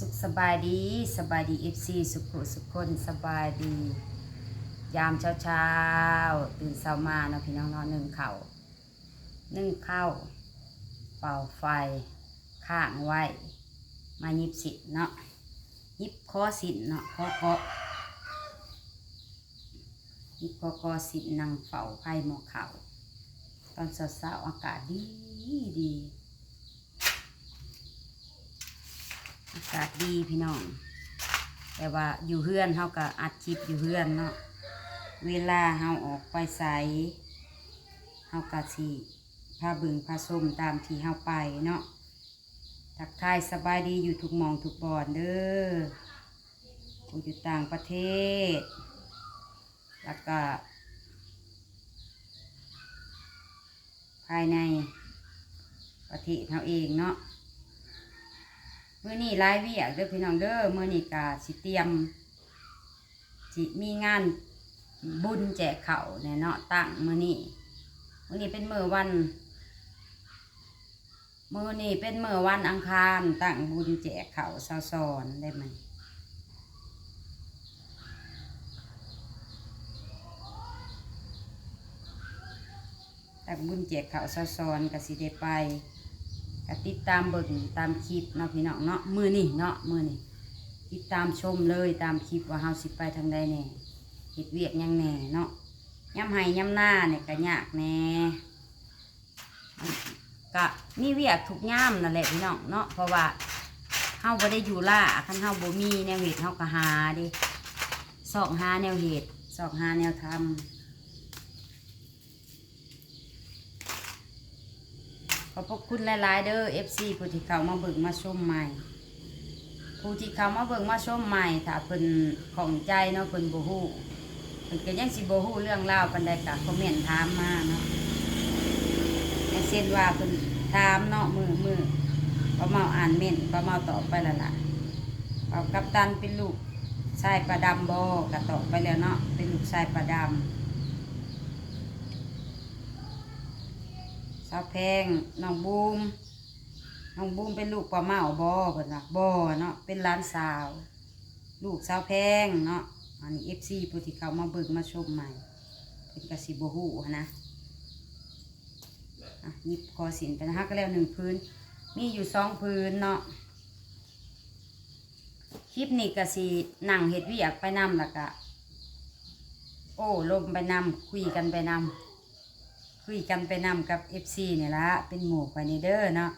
สุขสบายดีสบายดีเอฟซีสุขสุขคนสบายดี ยามเช้าเช้าตื่นเช้ามาเนาะพี่น้องนอนหนึ่งเข่านึ่งข้าวเป่าไฟข้างไว้ มายิบสิเนาะยิบคอสิเนาะคอคอยิบคอคอสินนั่งเฝ้าไพ่หมอเขาตอนเช้าๆอากาศดีดี อากาศดีพี่น้อง แต่ว่าอยู่เฮือนเฮาก็อัดคลิปอยู่เฮือนเนาะ เวลาเฮาออกไปใสเฮาก็สิพาบึงพาส้มตามที่เฮาไปเนาะทักทายสบายดีอยู่ทุกมองทุกบอนเด้ออยู่ต่างประเทศ แล้วก็ ภายในประเทศเฮาเองเนาะ มื่อนี้รายเวียเด้อพี่น้องเด้อมื่อนี้กาสิเตรียมสิมีงานบุญแจกเขาวแน่เนาะตั้งมื่อนี้มื่อนี้เป็นมื่อวันมื่อนี้เป็นมื่อวันอังคารตั้งบุญแจกเขาซาซอนได้ไหมตั้งบุญแจกเขาซาซอนก็สิได้ไป ก็ติดตามเบิ่งตามคลิปเนาะพี่น้องเนาะมือนี่เนาะมือนี่ติดตามชมเลยตามคลิปว่าเฮาสิไปทางใดแน่เฮ็ดเวียกยังแน่เนาะย้ำให้ย้ำหน้าเนี่ยก็ยากแน่ก็มีเวียกทุกย่ามนั่นแหละพี่น้องเนาะเพราะว่าเฮาบ่ได้อยู่ล่าคันเฮาบ่มีแนวเฮ็ดเฮาก็หาดิสอกหาแนวเฮ็ดสอกหาแนวทำ ขอบพระคุณหลาย ๆ เด้อ FC ผู้ที่เข้ามาเบิ่งมาชมใหม่ ผู้ที่เข้ามาเบิ่งมาชมใหม่ถ้าเพิ่นของใจเนาะเพิ่นบ่ฮู้เพิ่นก็ยังสิบ่ฮู้เรื่องราวปานใดก็คอมเมนต์ถามมาเนาะอย่างเช่นว่าเพิ่นถามเนาะมือมือป้าเมาอ่านเม่นป้าเมาตอบไปแล้วล่ะเอากัปตันเป็นลูกชายประดำบ่ก็ตอบไปแล้วเนาะเป็นลูกชายประดำ สาวแพงน้องบูมน้องบูมเป็นลูกปลาเมาบอเพิ่นว่าบอเนาะเป็นหลานสาว ลูกสาวแพงเนาะอันนี้เอฟซีผู้ที่เขามาเบิ่งมาชมใหม่เป็นกระสิบหูนะอะหยิบคอสินไปนะฮะก็แล้วหนึ่งพื้น มีอยู่สองพื้นเนาะคลิปนี้ก็สินั่งเห็ดเวียกไปนำล้วก็โอ้ลมไปนำคุยกันไปนำ คุยกันไปนำกับ FC เนี่ยละเป็นหมู่คอยนี่เด้อเนาะ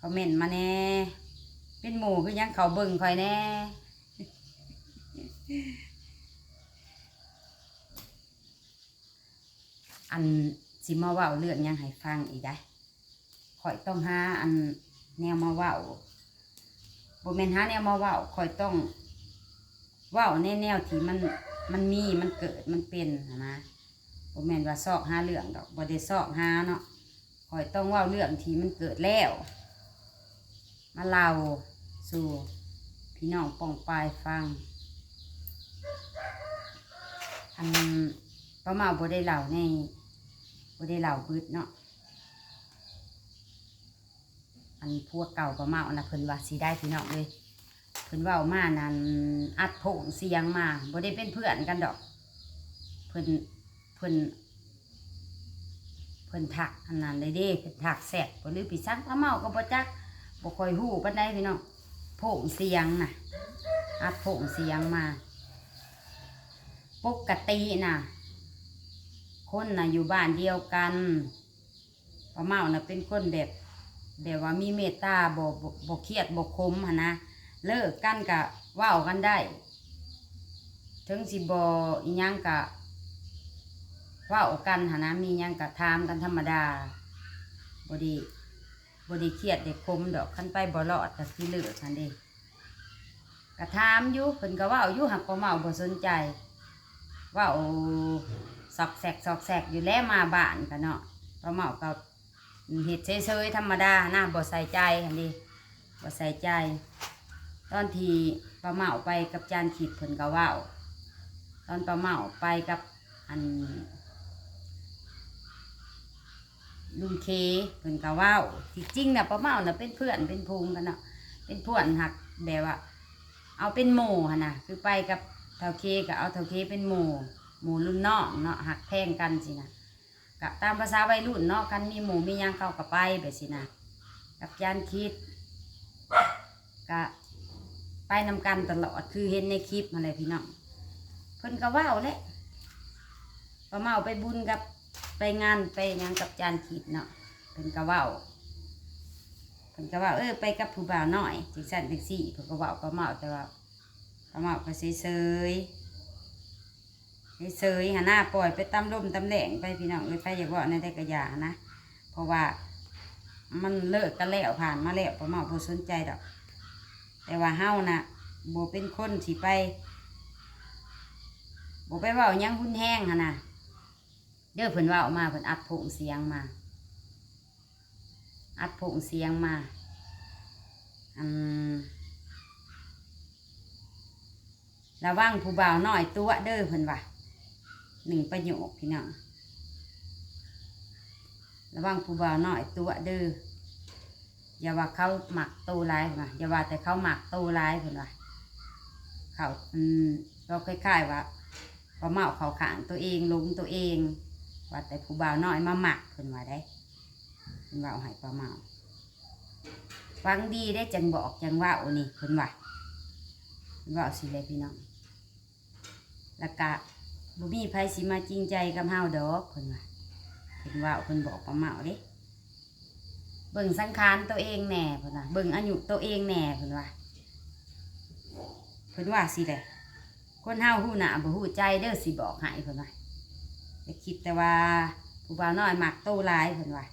คอมเมนมาแน่เป็นหมู่คือยังเขาเบิ่งคอยแน่อันสิมาว้าเรื่องยังให้ฟังอีกได้ข่อยต้องหาอันแนวมาว้าบ่แม่นหาแนวมาว้าข่อยต้องว้าในแนวที่มันมันมีมันเกิดมันเป็นหั้นนะ บ่แม่นว่าซอกหาเรื่องดอกบ่ได้ซอกหาเนาะคอยต้องว่าเรื่องที่มันเกิดแล้ว มาเล่าสู่พี่น้องปองปลายฟังอันป้าเมาบ่ได้เล่าในบ่ได้เล่าบืดเนาะอันพวกเก่าป้าเมานะเพิ่นว่าสิได้พี่น้องเลยเพิ่นว้ามานั้นอัดโผงเสียงมาบ่ได้เป็นเพื่อนกันดอก เพิ่น พิ่นเพิ่นถักอันนั้นเลยเด้เพิ่นถักแสกบ่หรือปีซักพระเมาก็บ่จักบ่ค่อยฮู้ปานใดพี่น้องโผงเสียงน่ะอัดโผงเสียงมาปกติน่ะ คนน่ะอยู่บ้านเดียวกันพระเมาน่ะเป็นคนแบบแบบว่ามีเมตตาบ่บ่เครียดบ่คมหนนะเลิกกันก็เว้ากันได้ ถึงสิบ่อีหยังก็เว่ากันหานะมียังกะถามกันธรรมดาบดีบดีเครียดเด็กคมดอกขั้นไปบ่รอดก็คือเหลือกันเด้กะถามอยู่เพิ่นก็เว่าอยู่หักก็เมาบ่สนใจ ว่าสอกแสกสอกแสกอยู่แล้วมาบ้านกันเนาะก็เมาก็เฮ็ดเฉยๆธรรมดานะบ่ใส่ใจหันเดิบ่ใส่ใจ ตอนที่ป้าเมาไปกับจานขีดเพิ่นก็เว่าตอนป้าเมาไปกับอัน ลุงเคเพิ่นก็ว้าที่จริงน่ะป้าเมาน่ะเป็นเพื่อนเป็นพูงกันเนาะเป็นพวนหักแบบว่า เอาเป็นหมู่หั่นน่ะคือไปกับเท่าเคก็เอาเท่าเคเป็นหมู่หมู่รุ่นน้องเนาะหักแพงกันสินะกะตามภาษาวัยรุ่นเนาะกันมีหมู่มียังเข้ากับไปแบบสินะกับยานคิดกะไปนำกันตลอดคือเห็นในคลิปมาเลยพี่น้องเพิ่นก็ว้าแหละประเมาไปบุญกับ ไปงานไปยังกับจานคิดเนาะเพิ่นก็เว้าเพิ่นก็ว่าเออไปกับผู้บ่าวหน้อยจังซั่นจังซี่เพิ่นก็เว้าประเมาแต่ว่าประเมาก็เฉยเฉยเฉยๆหาหน้าปล่อยไปตามลมตามแหลงไปพี่น้องเอ้ยไปอย่าว่าในได้กระยานะ เพราะว่ามันเลิกกันแล้วผ่านมาแล้วประเมาบ่สนใจดอก แต่ว่าเฮาน่ะบ่เป็นคนสิไปบ่ไปเว้ายังหุ่นแห้งหั่นน่ะ เด้อเพิ่นว้าออกมาเพิ่นอัดผงเสียงมา อัดผงเสียงมาอืมระวังผู้บ่าวน้อยตัวเด้อเพิ่นว่าหนึ่งประโยคพี่น้องระวังผู้บ่าวน้อยตัวเด้ออย่าว่าเขาหมักโตร้ายนว่าอย่าว่าแต่เขาหมักโตร้ายเพิ่นว่าเขาอืมก็คล้ายๆว่าเขาเมาเขาขางตัวเองลงตัวเอง ว่าแต่ผู้บ่าวน้อยมาหมักเพิ่นว่าได้เพิ่นว่าเอาให้ปลาเมาฟังดีได้จังบอกจังว่าโอนี่เพิ่นว่าเพิ่นว่าสิเลยพี่น้องแล้วก็บ่มีไผสิมาจริงใจกับเฮาดอกเพิ่นว่าเพิ่นว่าเพิ่นบอกประมาเด้เบิ่งสังขารตัวเองแหน่เพิ่นว่าเบิ่งอายุตัวเองแหน่เพิ่นว่าเพิ่นว่าสิเลยคนเฮาฮู้หน้าบ่ฮู้ใจเด้อสิบอกให้เพิ่นว่า อย่คิดแต่ว่าผู้บ่าวน้อยมักโตหลายเพิ่นว่า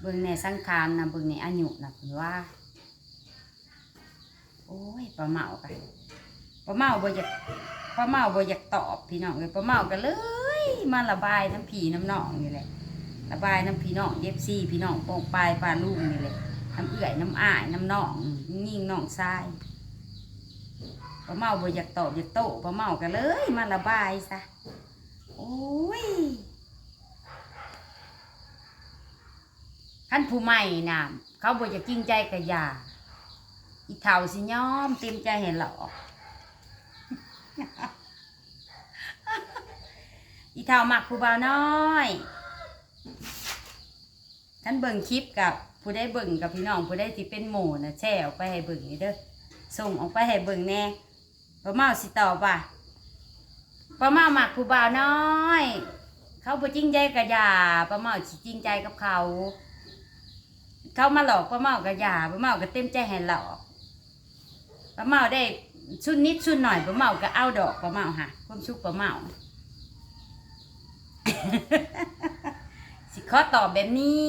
เบิ่งในสังขารนะเบิ่งในอายุนะเพิ่นว่า โอ้ยป้าเมาไปป้าเมาบ่อยากป้าเมาบ่อยากตอบพี่น้องเลยป้าเมาก็เลย มาระบายน้ำผีน้ำหนองนี่แหละระบายน้ำพี่น้องเย็บซี่พี่น้องโปงปลายปลาลูกนี่แหละน้ำเอื่อยน้ำอ้ายน้ำหนองยิ่งน้องทรายป้าเมาบ่อยากตอบอยากโต้ป้าเมาก็เลย มาระบายซะ โอ้ยท่านผู้ใหม่น่ะเขาบอกจะจริงใจกับยาอีเท่าสิย้อมเต็มใจเห็นหรออีเท่ามักผู้บ่าวน้อยท่านเบิ่งคลิปกับผู้ได้เบิ่งกับพี่น้องผู้ได้ที่เป็นหมู่นะแช่ออกไปให้เบิ่งนี่เด้อส่งออกไปให้เบิ่งแน่ป้าเมาสิตอบว่า ป้าเมาหมักผู้บ่าวน้อย เขาบ่จริงใจกับยาป้าเมาสิจริงใจกับเขา เขามาหลอกป้าเมากับยาป้าเมาก็เต็มใจให้หลอกป้าเมาได้ชุดนิดชุดหน่อยป้าเมาก็เอาดอกป้าเมาค่ะความชุกป้าเมาสิขอตอบแบบนี้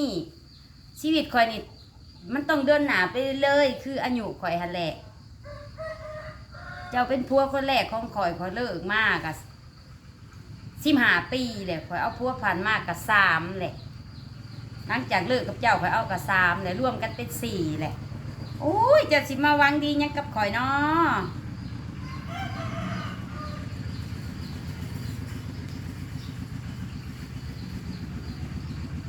ชีวิตข่อยนี่มันต้องเดินหนาไปเรื่อยคืออายุข่อยหันแหละ เจ้าเป็นพัวคนแรกของข่อยขอยเลิกมากอะ สิบห้าปีแหละข่อยเอาพัวผ่านมากกับสามแหละหลังจากเลิกกับเจ้าข่อยเอากับสามเลยร่วมกันเป็นสี่แหละโอ้ยจะสิมาวังดียังกับข่อยเนาะ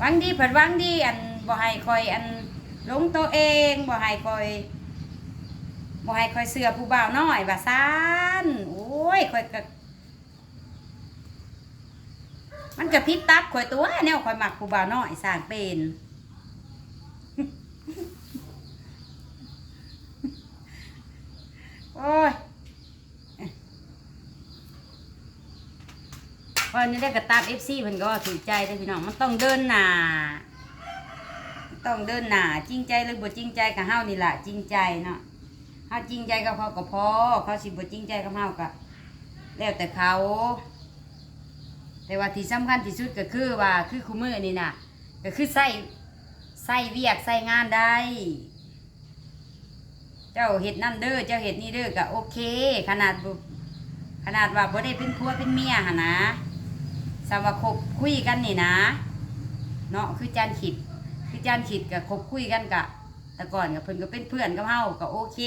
วังดีผัดวังดีอันบ่ให้ข่อยอันลงตัวเองบ่ให้ข่อยบ่ให้ข่อยเสือผู้บ่าวน้อยว่าซานโอ้ยข่อยก็ มันก็พิษตับข่อยตัวแนวข่อยหมักผู้บ่าวน้อยสร้างเป็นโอ้ยพอนี้ได้กระตามเอฟซีเพิ่นก็ถูกใจได้พี่น้องมันต้องเดินหนาต้องเดินหนาจริงใจหรือบ่จริงใจกับเฮานี่แหละจริงใจเนาะเฮาจริงใจกับเขาก็พอเขาสิบ่จริงใจกับเฮาก็แล้วแต่เขา แต่ว่าที่สำคัญที่สุดก็คือว่าคือคุมือนี่น่ะ ก็คือใส่ใส่เวียกใส่งานได้ เจ้าเห็ดนั่นเด้อเจ้าเห็ดนี่เด้อก็โอเค ขนาดบ่ขนาดว่าบ่ได้เป็นผัวเป็นเมียหนนะสาวาคบคุยกันนี่นะ เนาะคือจานขิด คือจานขิดกับคบคุยกันกะแต่ก่อนกับเพิ่นก็เป็นเพื่อนกับเฮาก็โอเค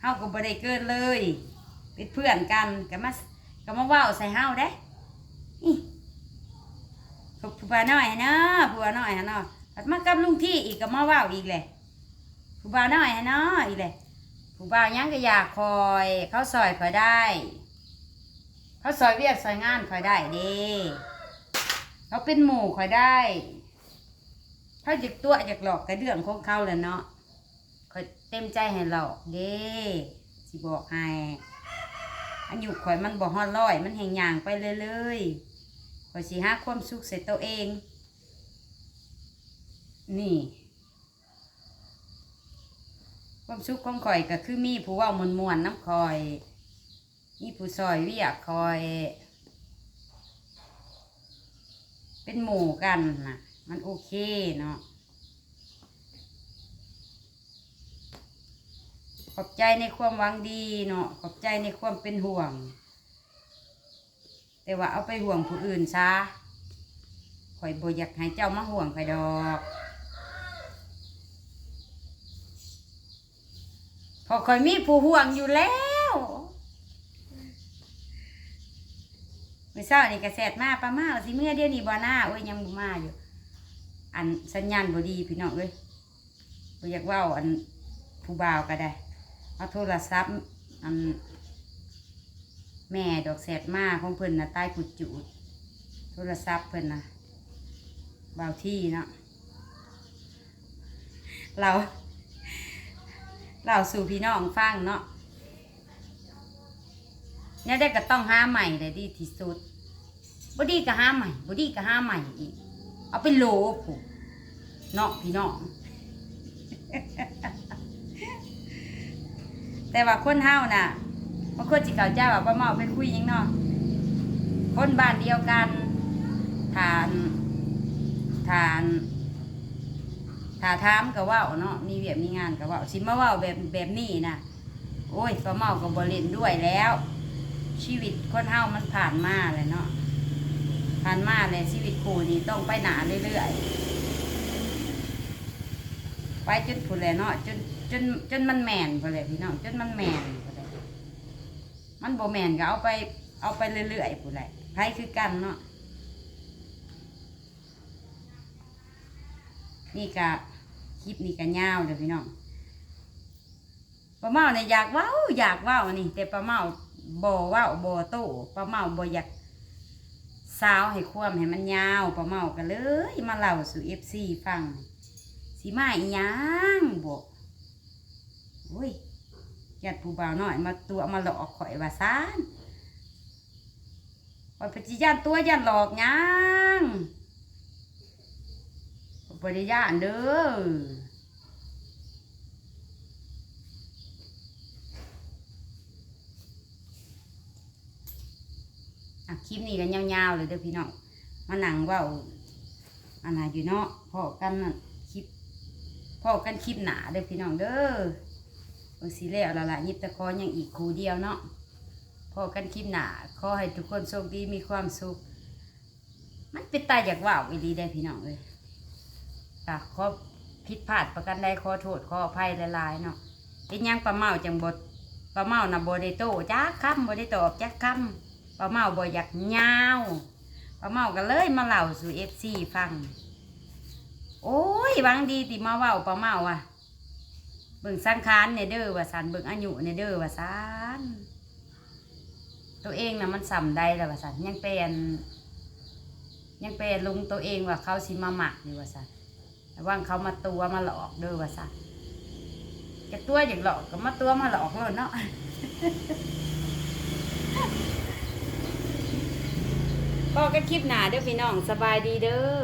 เฮาก็บ่ได้เกินเลย เป็นเพื่อนกันก็มาก็มาเว้าใส่เฮาเด้ ผู้บ่าวน้อยเนาะผู้บ่าวน้อยหั่นเนาะถัดมากับลุงที่อีกก็มาเว้าอีกแหละผู้บ่าวน้อยฮะน้อยอีแหละผู้บาวยังก็อยากคอย เขาซอยคอยได้ เขาซอยเวียกซอยงานคอยได้เด้เขาเป็นหมู่คอยได้เขาจากตัวจากหลอกกระเดื่องของเขาแหละเนาะคอยเต็มใจให้หลอกเด้สิบอกให้อันอยู่ข่อยมันบอกฮอดร้อย มันแหงยางไปเรื่อย ข่อยสิหาความสุขใส่ตัวเอง นี่ ความสุขของข่อยก็คือมีผู้เว่ามวนมวนๆน้ำข่อย มีผู้ซอยเวียกข่อย เป็นหมู่กันนะมันโอเคเนาะขอบใจในความหวังดีเนาะขอบใจในความเป็นห่วง แต่ว่าเอาไปห่วงผู้อื่นซะข่อยบ่อยากให้เจ้ามาห่วงข่อยดอกพอข่อยมีผู้ห่วงอยู่แล้วเมื่อเช้านี่กระแสดมาป้ามาสิเมื่อเดียวนี้บ่หน้าโอ้ยยังบ่มาอยู่ อันสัญญาณบ่ดีพี่น้องเอ้ยบ่อยากเว้าอันผู้บ่าวก็ได้เอาโทรศัพท์อัน แม่ดอกแสดมาของเพิ่นนะใต้กุดจูด โทรศัพท์เพิ่นนะเบาที่เนาะเรา เราสู่พี่น้องฟังเนาะเนี่ยได้ก็ต้องห้าใหม่เลยดีที่สุดบดีก็ห้าใหม่บดีก็ห้าใหม่อีก เอาไปโลผูเนาะพี่น้อง แต่ว่าคนเฮาน่ะ บางคนจิเก่าเจ้าว่าป้าเมาไปคุยยังเนาะคนบ้านเดียวกันทานทานถ้าถามก็ว่าเนาะมีเวียบมีงานก็ว่าสิมาเว่าแบบแบบนี้นะโอ้ยป้าเมาก็บ่เล่นด้วยแล้ว ชีวิตคนเฮามันผ่านมาเลยเนาะผ่านมาเลยชีวิตคู่นี่ต้องไปหนาเรื่อยๆไปจนผู้นแหละเนาะจนจนจนมันแมนผู้นแหละพี่น้องจนมันแมน มันบ่แมนก็เอาไปเอาไปเรื่อยๆผู้นแหละไผคือกันเนาะนี่กะคลิปนี่กะยาวเด้อพี่น้องป้าเมาเนี่ยอยากเว้าอยากเว้านี่ แต่ป้าเมาบ่เว้าบ่โตป้าเมาบ่อยากสาวให้ความให้มันยาวป้าเมาก็เลย มาเล่าสู่ FC ฟังสีมาอีหยังบอกโอ้ย ญาติผู้บ่าวน้อยมาตัวมาหลอกข่อยว่าซานข่อยปฏิญาณตัวยันหลอกยังข่อยปฏิญาณเด้ออะคลิปนี้กันยาวๆเลยเด้อพี่น้อง มาหนังว่าอันน่ะอยู่เนาะพอกันคลิปพอกันคลิปหนาเด้อพี่น้องเด้อ อ้สิแล้วละละยิบตะคอยังอีกคูเดียวเนาะพอกันคลิปหนาขอให้ทุกคนโชคดีมีความสุข มันเป็นตายอยากว่าวอีลีได้พี่น้องเลยค่ะขอผิดพลาดประกันใดขอโทษขออภัยหลายๆเนาะเป็นยังปลาเมาจังบดปลาเมานะบได้โตจักคำบได้ตอบจักคำปลาเมาบอยากยาวปลาเมาก็เลยมาเล่าสู่เอฟซีฟัง โอ้ยวังดีติมาเว้าปลาเมาว่ะ เบิ่งสังขารเนี่ยเด้อว่าสันเบิ่งอายุเนี่ยเด้อว่าสันตัวเองน่ะมันสำได้แล้วว่าสันยังเป็นยังเป็นลุงตัวเองว่าเขาสิมาหมักอยู่ว่าสันระวังเขามาตัวมาหลอกเด้อว่าสันจะตัวอยากหลอกก็มาตัวมาหลอกเลยเนาะพอกันคลิปหนาเด้อพี่น้องสบายดีเด้อ